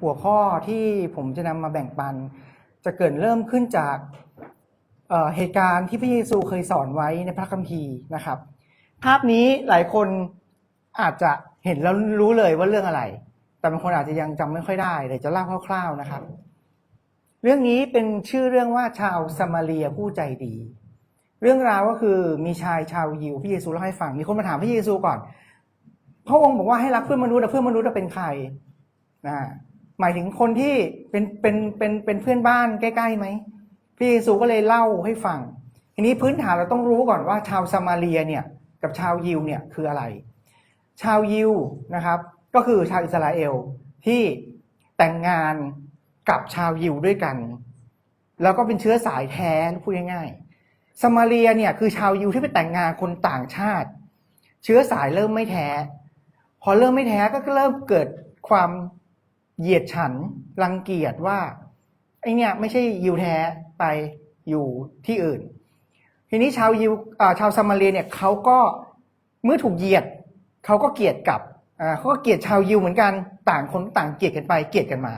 หัวข้อที่ผมจะนำมาแบ่งปัน จะเกิดเริ่มขึ้นจากเเหตุการณ์ที่พระเยซูเคยสอนไว้ในพระคัมภีร์นะครับ ภาพนี้หลายคนอาจจะเห็นแล้วรู้เลยว่าเรื่องอะไร แต่บางคนอาจจะยังจำไม่ค่อยได้เดี๋ยวจะเล่าคร่าวๆนะครับ เรื่องนี้เป็นชื่อเรื่องว่าชาวสมาเรียผู้ใจดี เรื่องราวก็คือมีชายชาวยิวพระเยซูเล่าให้ฟัง มีคนมาถามพระเยซูก่อนพระองค์บอกว่าให้รักเพื่อนมนุษย์แต่เพื่อนมนุษย์จะเป็นใครนะ หมายถึงคนที่เป็นเป็นเป็นเป็นเพื่อนบ้านใกล้ๆไหมพระเยซูก็เลยเล่าให้ฟังทีนี้พื้นฐานเราต้องรู้ก่อนว่าชาวสมาเรียเนี่ยกับชาวยิวเนี่ยคืออะไร ชาวยิวนะครับ ก็คือชาวอิสราเอลที่แต่งงานกับชาวยิวด้วยกัน แล้วก็เป็นเชื้อสายแท้พูดง่ายๆสมาเรียเนี่ยคือชาวยิวที่ไปแต่งงานคนต่างชาติ เชื้อสายเริ่มไม่แท้ พอเริ่มไม่แท้ก็เริ่มเกิดความ เหยียดฉันรังเกียจว่าไอเนี่ยไม่ใช่ยิวแท้ไปอยู่ที่อื่น ทีนี้ชาวยิวชาวซามาเรียเนี่ยเขาก็เมื่อถูกเหยียดเขาก็เกลียดกลับเขาก็เกลียดชาวยิวเหมือนกันต่างคนต่างเกลียดกันไปเกลียดกันมา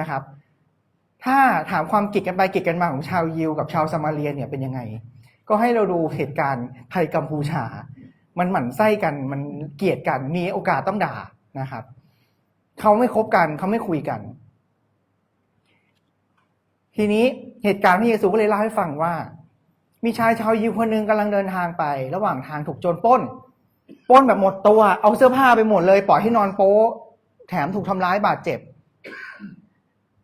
นะครับ ถ้าถามความเกลียดกันไปเกลียดกันมาของชาวยิวกับชาวซามาเรียเนี่ยเป็นยังไง ก็ให้เราดูเหตุการณ์ไทยกัมพูชา มันหมั่นไส้กันมันเกลียดกันมีโอกาสต้องด่านะครับ เขาไม่คบกัน เขาไม่คุยกัน ทีนี้เหตุการณ์พระเยซูก็เลยเล่าให้ฟังว่า มีชายชาวยิวคนหนึ่งกำลังเดินทางไป ระหว่างทางถูกโจรปล้นปล้นแบบหมดตัว เอาเสื้อผ้าไปหมดเลย ปล่อยให้นอนโป๊แถมถูกทำร้ายบาดเจ็บ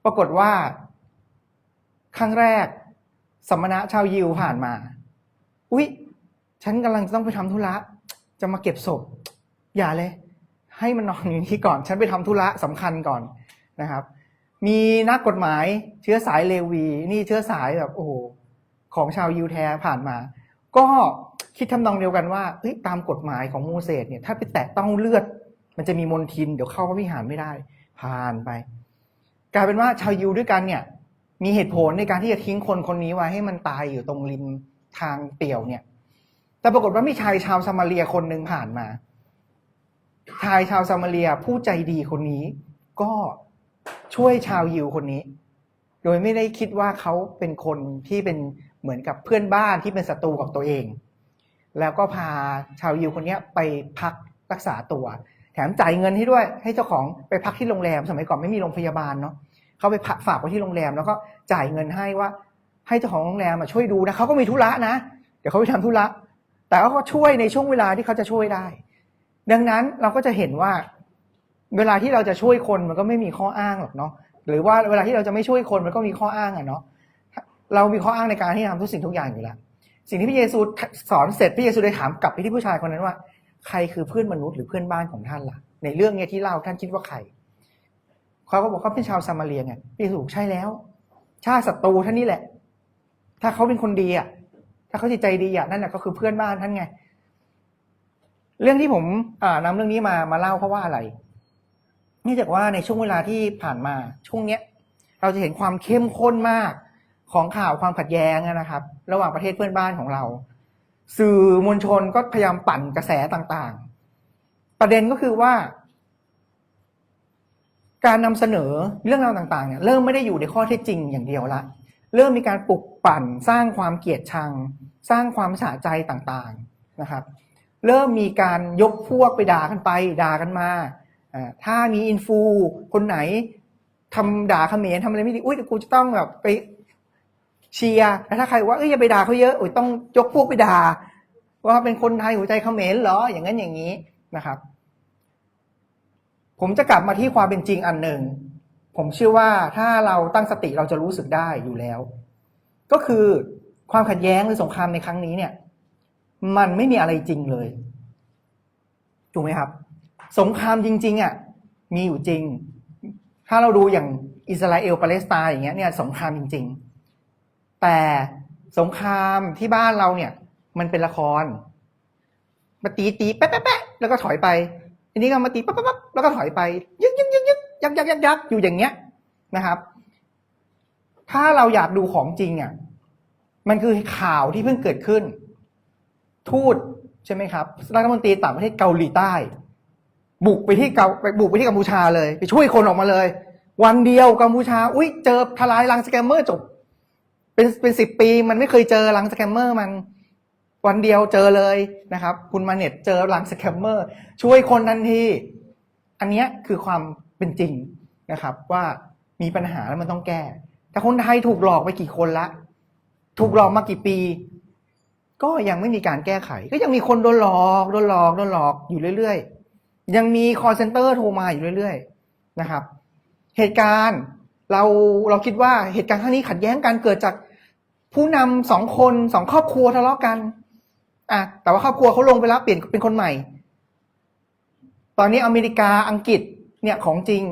ปรากฏว่า ครั้งแรกสมณะชาวยิวผ่านมา อุ๊ย ฉันกำลังจะต้องไปทำธุระ จะมาเก็บศพ อย่าเลย ให้มันนอนอยู่ที่ก่อน ฉันไปทำธุระสำคัญก่อนนะครับ มีนักกฎหมายเชื้อสายเลวี นี่เชื้อสายแบบโอ้โหของชาวยิวแท้ผ่านมา ก็คิดทำนองเดียวกันว่าเฮ้ยตามกฎหมายของโมเสสเนี่ยถ้าไปแตะต้องเลือด มันจะมีมนทิน เดี๋ยวเข้าพระวิหารไม่ได้ ผ่านไป กลายเป็นว่าชาวยิวด้วยกันเนี่ยมีเหตุผลในการที่จะทิ้งคนคนนี้ไว้ให้มันตายอยู่ตรงริมทางเปี่ยวเนี่ย แต่ปรากฏว่ามีชายชาวซามาเรียคนหนึ่งผ่านมา ชายชาวซามาเรียผู้ใจดีคนนี้ก็ช่วยชาวยิวคนนี้ โดยไม่ได้คิดว่าเขาเป็นคนที่เป็นเหมือนกับเพื่อนบ้านที่เป็นศัตรูกับตัวเอง แล้วก็พาชาวยิวคนนี้ไปพักรักษาตัว แถมจ่ายเงินให้ด้วยให้เจ้าของไปพักที่โรงแรม สมัยก่อนไม่มีโรงพยาบาลเนาะเขาไปฝากไว้ที่โรงแรม แล้วก็จ่ายเงินให้ว่า ให้เจ้าของโรงแรมมาช่วยดูนะเขาก็มีธุระนะ เดี๋ยวเขาไปทำธุระแต่ว่าเขาช่วยในช่วงเวลาที่เขาจะช่วยได้ ดังนั้นเราก็จะเห็นว่า เวลาที่เราจะช่วยคนมันก็ไม่มีข้ออ้างหรอกเนาะหรือว่าเวลาที่เราจะไม่ช่วยคนมันก็มีข้ออ้างอะเนาะเรามีข้ออ้างในการที่ทำทุกสิ่งทุกอย่างอยู่แล้วสิ่งที่พระเยซูสอนเสร็จพระเยซูเลยถามกลับไปที่ผู้ชายคนนั้นว่า ใครคือเพื่อนมนุษย์หรือเพื่อนบ้านของท่านล่ะ ในเรื่องเนี้ยที่เล่าท่านคิดว่าใครเขาก็บอกเขาเป็นชาวซามาเรียไงพระเยซูใช่แล้ว ชาติศัตรูท่านนี่แหละ ถ้าเขาเป็นคนดีอะถ้าเขาจิตใจดีอะนั่นแหละก็คือเพื่อนบ้านท่านไง เรื่องที่ผมอ่านำเรื่องนี้มามาเล่าเพราะว่าอะไรเนื่องจากว่าในช่วงเวลาที่ผ่านมาช่วงเนี้ย เราจะเห็นความเข้มข้นมากของข่าวความขัดแย้งนะครับ ระหว่างประเทศเพื่อนบ้านของเรา สื่อมวลชนก็พยายามปั่นกระแสต่างๆ ประเด็นก็คือว่า การนำเสนอเรื่องราวต่างๆเนี่ยเริ่มไม่ได้อยู่ในข้อเท็จจริงอย่างเดียวละเริ่มมีการปลุกปั่นสร้างความเกลียดชัง สร้างความสะใจต่างๆนะครับ เริ่มมีการยกพวกไปด่ากันไป ด่ากันมาถ้ามีอินฟูคนไหนทำด่าเขมรทำอะไรไม่ดีอุ้ยกูจะต้องแบบไปเชียร์แต่ถ้าใครว่าเอ้ยอย่าไปด่าเขาเยอะอุ้ยต้องยกพวกไปด่าว่าเป็นคนไทยหัวใจเขมรเหรออย่างนั้นอย่างนี้นะครับ ผมจะกลับมาที่ความเป็นจริงอันหนึ่งผมเชื่อว่าถ้าเราตั้งสติเราจะรู้สึกได้อยู่แล้ว ก็คือความขัดแย้งหรือสงครามในครั้งนี้เนี่ย มันไม่มีอะไรจริงเลยถูกไหมครับ สงครามจริง ๆอะมีอยู่จริง ถ้าเราดูอย่างอิสราเอลปาเลสไตน์อย่างเงี้ยเนี่ยสงครามจริง ๆ แต่สงครามที่บ้านเราเนี่ย มันเป็นละครมาตีตีแป๊ะแป๊ะแป๊ะแล้วก็ถอยไปทีนี้ก็มาตีปั๊บปั๊บปั๊บแล้วก็ถอยไปยึกยึกยึกยึกยักยักยักยักอยู่อย่างเงี้ยนะครับ ถ้าเราอยากดูของจริงอะมันคือข่าวที่เพิ่งเกิดขึ้น ทูตใช่ไหมครับรัฐมนตรีต่างประเทศเกาหลีใต้ บุกไปที่เกาไปบุกไปที่กัมพูชาเลย ไปช่วยคนออกมาเลย วันเดียวกัมพูชา อุ้ยเจอทลายรังสแกมเมอร์จบ เป็นเป็นสิบปี มันไม่เคยเจอรังสแกมเมอร์มันวันเดียวเจอเลยนะครับ คุณมาเน็ตเจอรังสแกมเมอร์ช่วยคนทันที อันนี้คือความเป็นจริงนะครับ ว่ามีปัญหาแล้วมันต้องแก้ แต่คนไทยถูกหลอกไปกี่คนละ ถูกหลอกมากี่ปี ก็ยังไม่มีการแก้ไข ก็ยังมีคนโดนหลอกโดนหลอกโดนหลอกอยู่เรื่อยๆ ยังมี call center โทรมาอยู่เรื่อยๆนะครับ เหตุการณ์เราเราคิดว่าเหตุการณ์ครั้งนี้ขัดแย้งกันเกิดจากผู้นำสองคนสองครอบครัวทะเลาะกันอะแต่ว่าครอบครัวเขาลงไปแล้วเปลี่ยนเป็นคนใหม่ ตอนนี้อเมริกาอังกฤษเนี่ยของจริง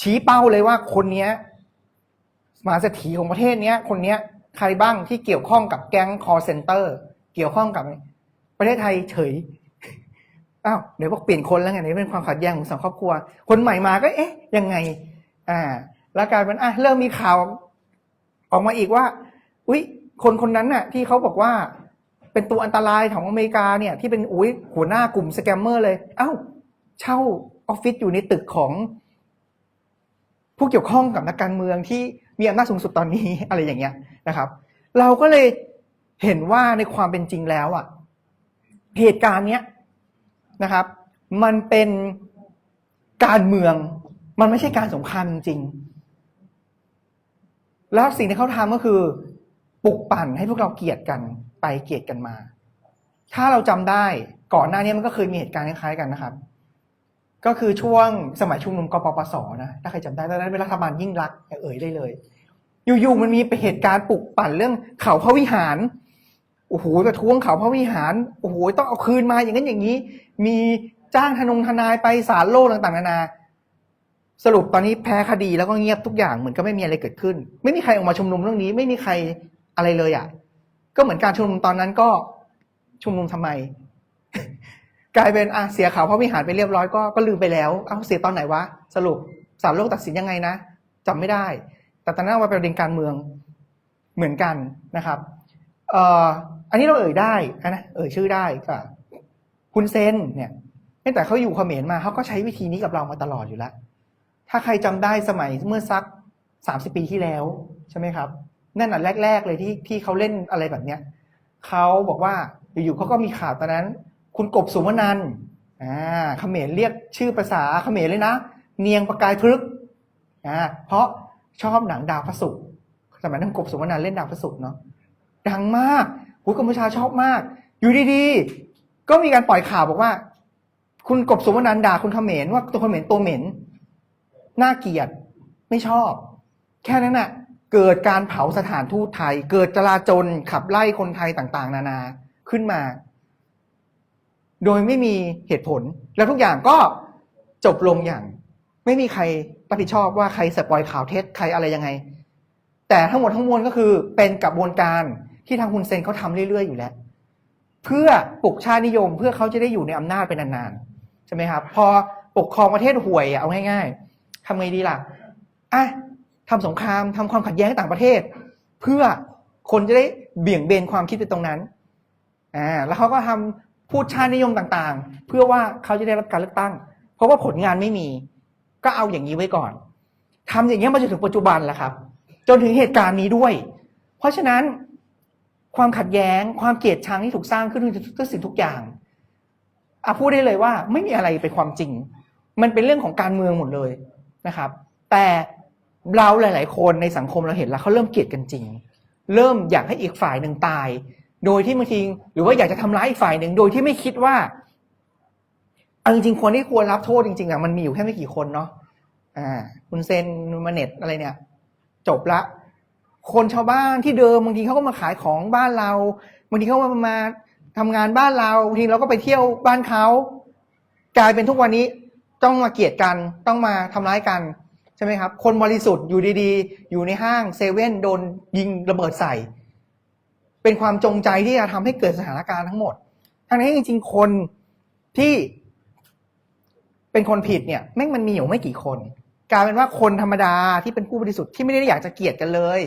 ชี้เป้าเลยว่าคนเนี้ยมหาเศรษฐีของประเทศเนี้ยคนเนี้ย ใครบ้างที่เกี่ยวข้องกับแก๊ง call center เกี่ยวข้องกับ ประเทศไทยเฉยอ้าวเดี๋ยวบอกเปลี่ยนคนแล้วไงนี่เป็นความขัดแย้งของสองครอบครัว คนใหม่มาก็เอ๊ะยังไง อ่า แล้วกลายเป็นอะเริ่มมีข่าวออกมาอีกว่า อุ๊ย คนคนนั้นน่ะ ที่เขาบอกว่าเป็นตัวอันตรายของอเมริกาเนี่ย ที่เป็นอุ้ยหัวหน้ากลุ่มสแกมเมอร์เลย เอ้า เช่าออฟฟิศอยู่ในตึกของ ผู้เกี่ยวข้องกับนักการเมืองที่ มีอำนาจสูงสุดตอนนี้ อะไรอย่างเงี้ยนะครับ เราก็เลยเห็นว่าในความเป็นจริงแล้วอะ เหตุการณ์เนี้ยนะครับ มันเป็นการเมือง มันไม่ใช่การสงครามจริงแล้วสิ่งที่เขาทำก็คือปลุกปั่นให้พวกเราเกลียดกันไปเกลียดกันมา ถ้าเราจำได้ก่อนหน้านี้มันก็เคยมีเหตุการณ์คล้ายๆกันนะครับ ก็คือช่วงสมัยชุมนุมกปปสนะถ้าใครจำได้ตอนนั้นเป็นรัฐบาลยิ่งรักเอ่ยได้เลย อยู่ๆมันมีเหตุการณ์ปลุกปั่นเรื่องเขาพระวิหารโอ้โหประท้วงเขาพระวิหารโอ้โหต้องเอาคืนมาอย่างนั้นอย่างนี้ มีจ้างทนงทนายไปศาลโลกต่างๆนานา สรุปตอนนี้แพ้คดีแล้วก็เงียบทุกอย่างเหมือนก็ไม่มีอะไรเกิดขึ้น ไม่มีใครออกมาชุมนุมเรื่องนี้ ไม่มีใครอะไรเลยอะก็เหมือนการชุมนุมตอนนั้นก็ชุมนุมทำไม กลายเป็นอะเสียข่าวพระวิหารไปเรียบร้อยก็ก็ลืมไปแล้วเอ้าเสียตอนไหนวะสรุปศาลโลกตัดสินยังไงนะจำไม่ได้ แต่ตอนนั้นว่าเป็นประเด็นการเมืองเหมือนกันนะครับเอ่ออันนี้เราเอ่ยได้นะเอ่ยชื่อได้ก็คุณเซนเนี่ยตั้งแต่เขาอยู่เขมรมาเขาก็ใช้วิธีนี้กับเรามาตลอดอยู่แล้ว ถ้าใครจำได้สมัยเมื่อสักสามสิบปีที่แล้วใช่ไหมครับนั่นน่ะแรก ๆ เลยที่ที่เขาเล่นอะไรแบบเนี้ยเขาบอกว่าอยู่ๆเขาก็มีข่าวตอนนั้น คุณกบสุวรรณันอ่าเขมรเรียกชื่อภาษาเขมรเลยนะ เนียงประกายพฤกษ์อ่าเพราะชอบหนังดาวพระศุกร์สมัยนั้นกบสุวรรณันเล่นดาวพระศุกร์เนาะดังมากหูกัมพูชาชอบมาก อยู่ดีๆ ก็มีการปล่อยข่าวบอกว่า คุณกบสุวรรณันด่าคุณเขมรว่าตัวเขมรตัวเหม็นน่าเกลียดไม่ชอบ แค่นั้นน่ะเกิดการเผาสถานทูตไทย เกิดจลาจลขับไล่คนไทยต่าง ๆ นานาขึ้นมา โดยไม่มีเหตุผล แล้วทุกอย่างก็จบลงอย่าง ไม่มีใครรับผิดชอบว่าใครสปอยข่าวเท็จใครอะไรยังไง แต่ทั้งหมดทั้งมวลก็คือเป็นกระบวนการที่ทางคุณเซนเขาทำเรื่อยๆ อยู่แล้ว เพื่อปลุกชาตินิยมเพื่อเขาจะได้อยู่ในอำนาจเป็นนานๆใช่ไหมครับ พอปกครองประเทศห่วยเอาง่าย ๆทำไงดีล่ะอะทำสงครามทำความขัดแย้งต่างประเทศ เพื่อคนจะได้เบี่ยงเบนความคิดไปตรงนั้นอ่าแล้วเขาก็ทำ พูดชาตินิยมต่างๆ เพื่อว่าเขาจะได้รับการเลือกตั้ง เพราะว่าผลงานไม่มี ก็เอาอย่างนี้ไว้ก่อนทำอย่างนี้มาจนถึงปัจจุบันแหละครับ จนถึงเหตุการณ์นี้ด้วย เพราะฉะนั้นความขัดแย้งความเกลียดชังที่ถูกสร้างขึ้นทุกสิ่งทุกอย่างอาพูดได้เลยว่าไม่มีอะไรเป็นความจริง มันเป็นเรื่องของการเมืองหมดเลยนะครับ แต่เราหลาย ๆ คนในสังคมเราเห็นแล้วเขาเริ่มเกลียดกันจริง เริ่มอยากให้อีกฝ่ายหนึ่งตาย โดยที่บางทีหรือว่าอยากจะทำร้ายอีกฝ่ายหนึ่งโดยที่ไม่คิดว่าเอาจริงๆคนที่ควรรับโทษจริงๆอะมันมีอยู่แค่ไม่กี่คนเนาะอ่า คุณเซนมาเน็ตอะไรเนี่ย จบละ คนชาวบ้านที่เดิมบางทีเขาก็มาขายของบ้านเราบางทีเขามามาทำงานบ้านเราบางทีเราก็ไปเที่ยวบ้านเขากลายเป็นทุกวันนี้ต้องมาเกลียดกันต้องมาทำร้ายกันใช่ไหมครับ คนบริสุทธิ์อยู่ดีๆ อยู่ในห้างเซเว่นโดนยิงระเบิดใส่ เป็นความจงใจที่จะทำให้เกิดสถานการณ์ทั้งหมดทั้งนี้จริง ๆ คนที่เป็นคนผิดเนี่ยแม่งมันมีอยู่ไม่กี่คนกลายเป็นว่าคนธรรมดาที่เป็นผู้บริสุทธิ์ที่ไม่ได้อยากจะเกลียดกันเลย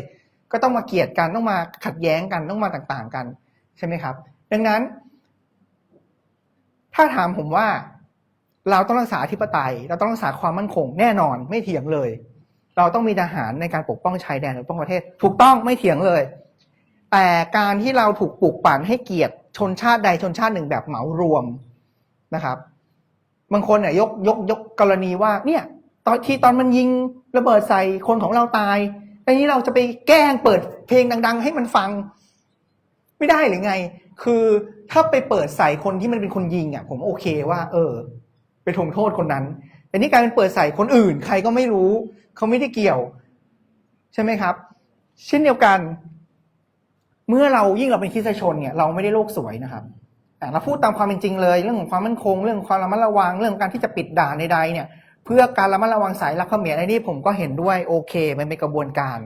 ก็ต้องมาเกลียดกันต้องมาขัดแย้งกันต้องมาต่างๆกัน ใช่ไหมครับ ดังนั้น ถ้าถามผมว่า เราต้องรักษาอธิปไตย เราต้องรักษาความมั่นคงแน่นอนไม่เถียงเลย เราต้องมีทหารในการปกป้องชายแดนปกป้องประเทศ ถูกต้องไม่เถียงเลย แต่การที่เราถูกปลูกปั่นให้เกียรติชนชาติใดชนชาติหนึ่งแบบเหมารวมนะครับ บางคนเนี่ยยกยกยกกรณีว่าเนี่ยตอนที่ตอนมันยิงระเบิดใส่คนของเราตายแต่นี้เราจะไปแกล้งเปิดเพลงดัง ๆ ให้มันฟัง ไม่ได้หรือไง คือถ้าไปเปิดใส่คนที่มันเป็นคนยิงอะ ผมโอเคว่า เออ ไปทงโทษคนนั้นแต่นี่กายเป็นเปิดใส่คนอื่น ใครก็ไม่รู้ เขาไม่ได้เกี่ยว ใช่ไหมครับ เช่นเดียวกัน เมื่อเรายิ่งเราเป็นคริสชนเนี่ยเราไม่ได้โลกสวยนะครับแต่เราพูดตามความเป็นจริงเลย เรื่องของความมั่นคง เรื่องความระมัดระวังเรื่องการที่จะปิดด่านใดๆเนี่ย เพื่อการระมัดระวังสายลับเขมรในนี้ผมก็เห็นด้วยโอเค มันเป็นกระบวนการ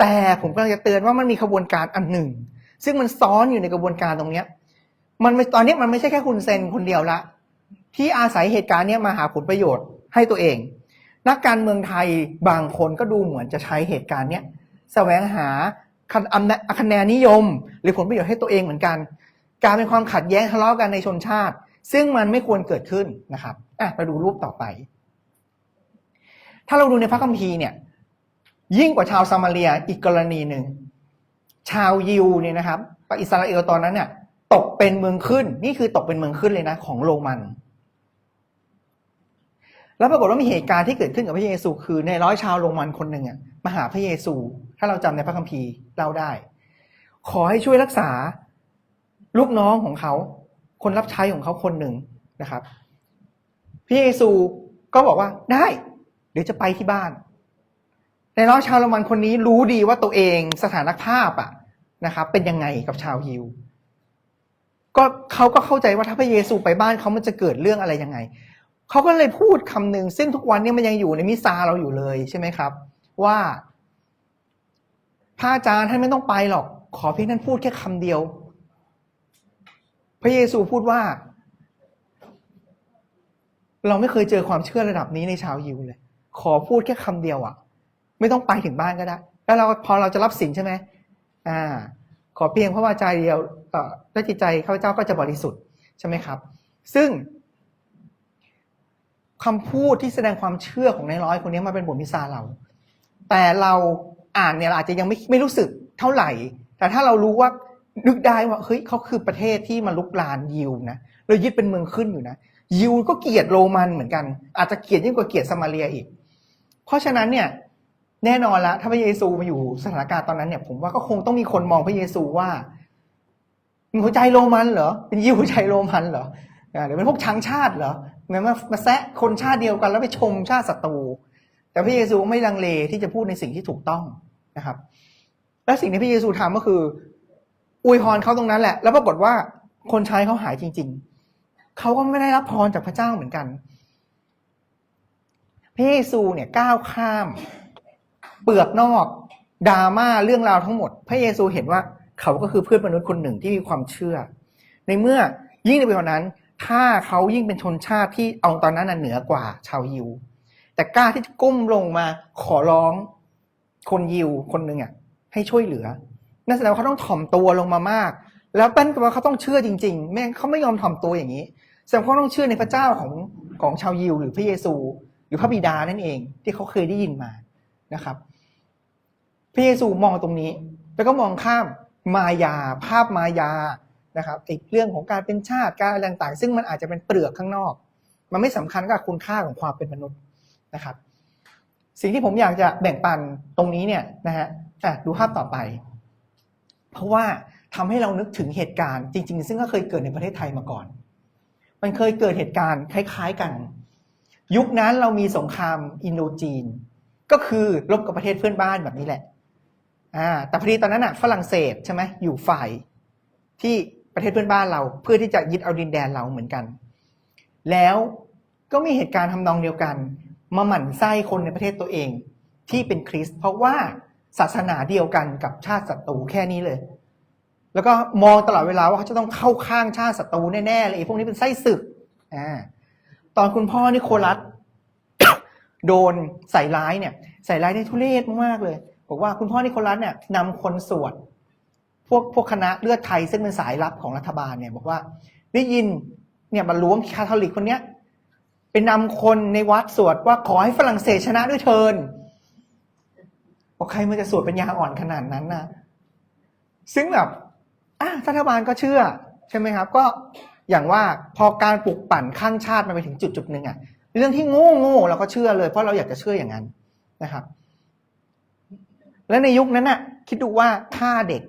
แต่ผมก็จะเตือนว่ามันมีกระบวนการอันหนึ่ง ซึ่งมันซ้อนอยู่ในกระบวนการตรงเนี้ยมันตอนนี้มันไม่ใช่แค่คุณเซนคนเดียวละ ที่อาศัยเหตุการณ์เนี้ยมาหาผลประโยชน์ให้ตัวเอง นักการเมืองไทยบางคนก็ดูเหมือนจะใช้เหตุการณ์เนี้ยแสวงหา คะอำนาจคแนนนิยม หรือผลประโยชน์ให้ตัวเองเหมือนกัน การเป็นความขัดแย้งทะเลาะกันในชนชาติ ซึ่งมันไม่ควรเกิดขึ้นนะครับอะมาดูรูปต่อไป ถ้าเราดูในพระคัมภีร์เนี่ยยิ่งกว่าชาวซามาเรียอีกกรณีหนึ่งชาวยิวเนี่ยนะครับอิสราเอลตอนนั้นเนี่ยตกเป็นเมืองขึ้น นี่คือตกเป็นเมืองขึ้นเลยนะของโรมัน แล้วปรากฏว่ามีเหตุการณ์ที่เกิดขึ้นกับพระเยซู คือในร้อยชาวโรมันคนหนึ่งอะมาหาพระเยซู ถ้าเราจำในพระคัมภีร์เล่าได้ ขอให้ช่วยรักษาลูกน้องของเขา คนรับใช้ของเขาคนหนึ่งนะครับ พระเยซูก็บอกว่าได้ เดี๋ยวจะไปที่บ้าน ในร้อยชาวโรมันคนนี้รู้ดีว่าตัวเองสถานภาพอะนะครับเป็นยังไงกับชาวยิวก็เขาก็เข้าใจว่าถ้าพระเยซูไปบ้านเขามันจะเกิดเรื่องอะไรยังไง เขาก็เลยพูดคำหนึ่งซึ่งทุกวันนี้มันยังอยู่ในมิซาเราอยู่เลยใช่ไหมครับ ว่าพระอาจารย์ท่านไม่ต้องไปหรอก ขอเพียงท่านพูดแค่คำเดียว พระเยซูพูดว่า เราไม่เคยเจอความเชื่อระดับนี้ในชาวยิวเลย ขอพูดแค่คำเดียวอะ่ะ ไม่ต้องไปถึงบ้านก็ได้ แล้วเราพอเราจะรับสินใช่ไหมอ่า ขอเพียงพระวาจาเดียวเอ่อและจิตใจข้าพเจ้าก็จะบริสุทธิ์ใช่ไหมครับ ซึ่ง คำพูดที่แสดงความเชื่อของนายร้อยคนนี้มาเป็นบทมิซาเรา แต่เราอ่านเนี่ยเราอาจจะยังไม่ไม่รู้สึกเท่าไหร่ แต่ถ้าเรารู้ว่านึกได้ว่าเฮ้ยเขาคือประเทศที่มาลุกลานยิวนะเรายึดเป็นเมืองขึ้นอยู่นะยิวก็เกลียดโรมันเหมือนกัน อาจจะเกลียดยิ่งกว่าเกลียดสมาเรียอีก เพราะฉะนั้นเนี่ยแน่นอนละถ้าพระเยซูมาอยู่สถานการณ์ตอนนั้นเนี่ย ผมว่าก็คงต้องมีคนมองพระเยซูว่ามึงหัวใจโรมันเหรอเป็นยิวหัวใจโรมันเหรอหรือเป็นพวกชังชาติเหรอ แม้มามาแซะคนชาติเดียวกันแล้วไปชมชาติศัตรูแต่พระเยซูไม่ลังเลที่จะพูดในสิ่งที่ถูกต้องนะครับ และสิ่งที่พระเยซูทำก็คือ อวยพรเขาตรงนั้นแหละ แล้วปรากฏว่าคนใช้เขาหายจริง ๆเขาก็ไม่ได้รับพรจากพระเจ้าเหมือนกันพระเยซูเนี่ยก้าวข้าม เปลือกนอกดราม่าเรื่องราวทั้งหมด พระเยซูเห็นว่าเขาก็คือเพื่อนมนุษย์คนหนึ่งที่มีความเชื่อ ในเมื่อยิ่งในวันนั้น ถ้าเขายิ่งเป็นชนชาติที่เอาตอนนั้นน่ะเหนือกว่าชาวยิว แต่กล้าที่จะก้มลงมาขอร้องคนยิวคนหนึ่งอะให้ช่วยเหลือนั่นแสดงว่าเขาต้องถ่อมตัวลงมามาก แล้วเป็นกับว่าเขาต้องเชื่อจริงๆแม่งเขาไม่ยอมถ่อมตัวอย่างนี้แสดงว่าเขาต้องเชื่อในพระเจ้าของของชาวยิว หรือพระเยซู หรือพระบิดานั่นเอง ที่เขาเคยได้ยินมานะครับ พระเยซูมองตรงนี้ แล้วก็มองข้ามมายา ภาพมายา นะครับไอ้เรื่องของการเป็นชาติการอะไรต่างๆ ซึ่งมันอาจจะเป็นเปลือกข้างนอก มันไม่สำคัญกับคุณค่าของความเป็นมนุษย์นะครับ สิ่งที่ผมอยากจะแบ่งปันตรงนี้เนี่ยนะฮะอ่ดูภาพต่อไป เพราะว่าทำให้เรานึกถึงเหตุการณ์จริง ๆ ซึ่งก็เคยเกิดในประเทศไทยมาก่อน มันเคยเกิดเหตุการณ์คล้าย ๆกัน ยุคนั้นเรามีสงครามอินโดจีน ก็คือรบกับประเทศเพื่อนบ้านแบบนี้แหละอ่าแต่พอดีตอนนั้นอะฝรั่งเศสใช่ไหมอยู่ฝ่ายที่ ประเทศเพื่อนบ้านเรา เพื่อที่จะยึดเอาดินแดนเราเหมือนกัน แล้วก็มีเหตุการณ์ทำนองเดียวกัน มาหมั่นไส้คนในประเทศตัวเอง ที่เป็นคริสต์เพราะว่าศาสนาเดียวกันกับชาติศัตรูแค่นี้เลย แล้วก็มองตลอดเวลาว่าเขาจะต้องเข้าข้างชาติศัตรูแน่ๆเลยพวกนี้เป็นไส้ศึกอ่าตอนคุณพ่อนิโคลัสโดนใส่ร้ายเนี่ย ใส่ร้ายได้ทุเรศมากๆเลย บอกว่าคุณพ่อนิโคลัสเนี่ยนำคนสวด พวกพวกคณะเลือดไทยซึ่งเป็นสายลับของรัฐบาลเนี่ยบอกว่าได้ยินเนี่ยบรรล้วงคาทอลิกคนเนี้ยเป็นนำคนในวัดสวดว่าขอให้ฝรั่งเศสชนะด้วยเทินบอกใครมันจะสวดเป็นยาอ่อนขนาดนั้นนะซึ่งแบบอะรัฐบาลก็เชื่อ ใช่ไหมครับ ก็อย่างว่าพอการปลุกปั่นข้างชาติมันไปถึงจุดจุดหนึ่งอะเรื่องที่โง่โง่เราก็เชื่อเลยเพราะเราอยากจะเชื่ออย่างนั้นนะครับ และในยุคนั้นน่ะ คิดดูว่าฆ่าเด็ก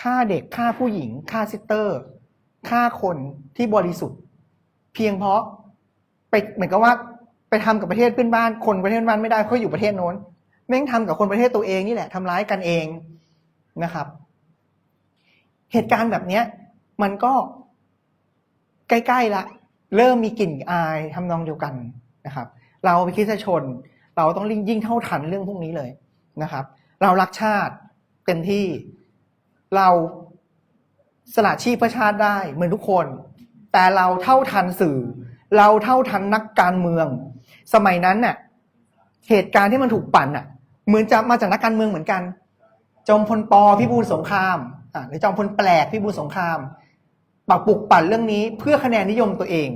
ฆ่าเด็กฆ่าผู้หญิงฆ่าซิสเตอร์ฆ่าคนที่บริสุทธิ์ เพียงเพราะไปเหมือนกับว่าไปทำกับประเทศเพื่อนบ้านคนประเทศเพื่อนบ้านไม่ได้เพราอยู่ประเทศโน้นแม่งทำกับคนประเทศตัวเองนี่แหละทำร้ายกันเองนะครับ เหตุการณ์แบบเนี้ย มันก็ใกล้ๆละเริ่มมีกลิ่นอายทำนองเดียวกันนะครับ เราเป็นคริสชน เราต้องยิ่งเท่าทันเรื่องพวกนี้เลยนะครับ เรารักชาติเต็มที่ เราสละชีพเพื่อชาติได้เหมือนทุกคน แต่เราเท่าทันสื่อ เราเท่าทันนักการเมือง สมัยนั้นน่ะ เหตุการณ์ที่มันถูกปั่นน่ะ เหมือนจะมาจากนักการเมืองเหมือนกัน จอมพลปพิบูลสงครามอะหรือจอมพลแปลกพิบูลสงครามปักปลุกปั่นเรื่องนี้เพื่อคะแนนนิยมตัวเอง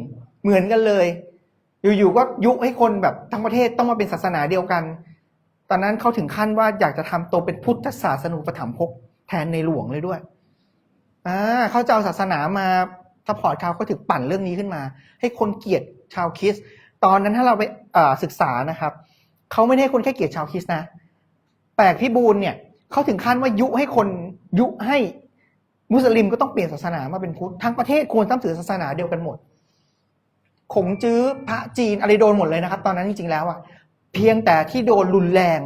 เหมือนกันเลย อยู่ๆก็ยุให้คนแบบทั้งประเทศต้องมาเป็นศาสนาเดียวกัน ตอนนั้นเขาถึงขั้นว่าอยากจะทำตัวเป็นพุทธศาสนูปถัมภก แทนในหลวงเลยด้วยอ่าเขาจะเอาศาสนามาซัพพอร์ตเขาเขาถึงปั่นเรื่องนี้ขึ้นมา ให้คนเกลียดชาวคริสตตอนนั้นถ้าเราไปศึกษานะครับเขาไม่ได้ให้คนแค่เกลียดชาวคริสต์นะแปลกพี่บูลเนี่ยเขาถึงขั้นว่ายุให้คนยุให้มุสลิมก็ต้องเปลี่ยนศาสนามาเป็นพุทธทั้งประเทศควรต้องถือศาสนาเดียวกันหมดขงจื้อพระจีนอะไรโดนหมดเลยนะครับ ตอนนั้นจริงๆแล้วอะเพียงแต่ที่โดนรุนแรง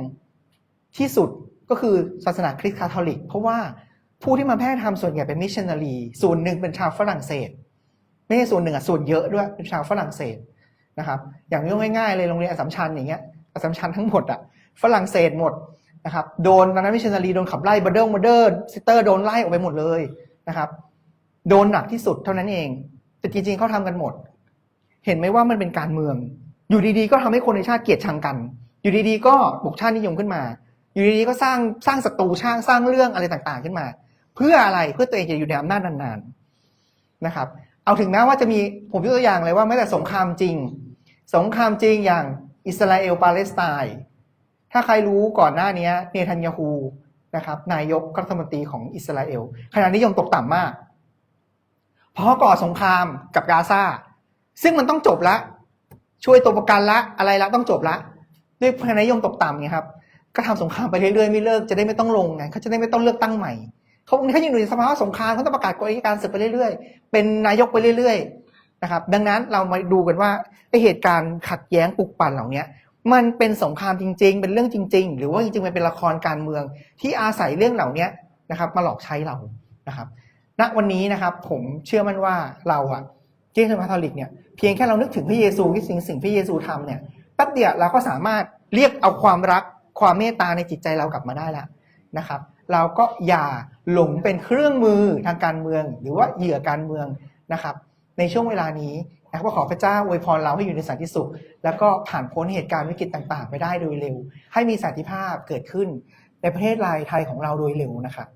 ที่สุด ก็คือศาสนาคริสต์คาทอลิก เพราะว่าผู้ที่มาแพร่ธรรมส่วนใหญ่เป็นมิชชันนารีส่วนหนึ่งเป็นชาวฝรั่งเศส ไม่ใช่ส่วนหนึ่งอะส่วนเยอะด้วยเป็นชาวฝรั่งเศสนะครับ อย่างยกง่ายๆเลยโรงเรียนอัสสัมชัญอย่างเงี้ยอัสสัมชัญทั้งหมดอะฝรั่งเศสหมดนะครับโดนตอนนั้นมิชชันนารีโดนขับไล่บัเดิลบัเดิลซิสเตอร์โดนไล่ออกไปหมดเลยนะครับ โดนหนักที่สุดเท่านั้นเอง แต่จริงๆเขาทำกันหมด เห็นไหมว่ามันเป็นการเมือง อยู่ดีๆ ก็ทำให้คนในชาติเกลียดชังกัน อยู่ดีๆ ก็ปลุกชาตินิยมขึ้นมา อยู่ดีๆก็สร้างสร้างศัตรูช่างสร้างเรื่องอะไรต่างๆ ขึ้นมา เพื่ออะไรเพื่อตัวเองจะอยู่ในอำนาจนานๆนะครับ เอาถึงแม้ว่าจะมีผมยกตัวอย่างเลยว่าแม้แต่สงครามจริง สงครามจริงอย่างอิสราเอลปาเลสไตน์ถ้าใครรู้ก่อนหน้านี้เนทันยาฮูนะครับนายกรัฐมนตรีของอิสราเอลขณะนิยมตกต่ำมาก เพราะก่อสงครามกับกาซาซึ่งมันต้องจบละช่วยตัวประกันละอะไรละต้องจบละด้วยคะแนนนิยมตกต่ำไงครับ ก็ทำสงครามไปเรื่อยๆไม่เลิกจะได้ไม่ต้องลงไงเขาจะได้ไม่ต้องเลือกตั้งใหม่เขาเขายังอยู่ในสภาวะสงครามเขาต้องประกาศกฎอัยการศึกไปเรื่อยๆ เป็นนายกไปเรื่อยๆนะครับ ดังนั้นเรามาดูกันว่าไอเหตุการณ์ขัดแย้งปลุกปั่นเหล่านี้มันเป็นสงครามจริง ๆ เป็นเรื่องจริง ๆ หรือว่าจริงๆมันเป็นละครการเมืองที่อาศัยเรื่องเหล่านี้นะครับ มาหลอกใช้เรานะครับ ณวันนี้นะครับผมเชื่อมั่นว่าเราอะที่คริสต์คาทอลิกเนี่ยเพียงแค่เรานึกถึงพระเยซูคิดสิ่งสิ่งพระเยซูทำเนี่ยแป๊บเดียวเราก็สามารถเรียกเอาความรัก ความเมตตาในจิตใจเรากลับมาได้แล้วนะครับ เราก็อย่าหลงเป็นเครื่องมือทางการเมือง หรือว่าเหยื่อการเมืองนะครับ ในช่วงเวลานี้นะครับขอพระเจ้าอวยพรเราให้อยู่ในสันติสุข แล้วก็ผ่านพ้นเหตุการณ์วิกฤตต่าง ๆ ไปได้โดยเร็ว ให้มีสันติภาพเกิดขึ้นในประเทศไทยของเราโดยเร็วนะครับ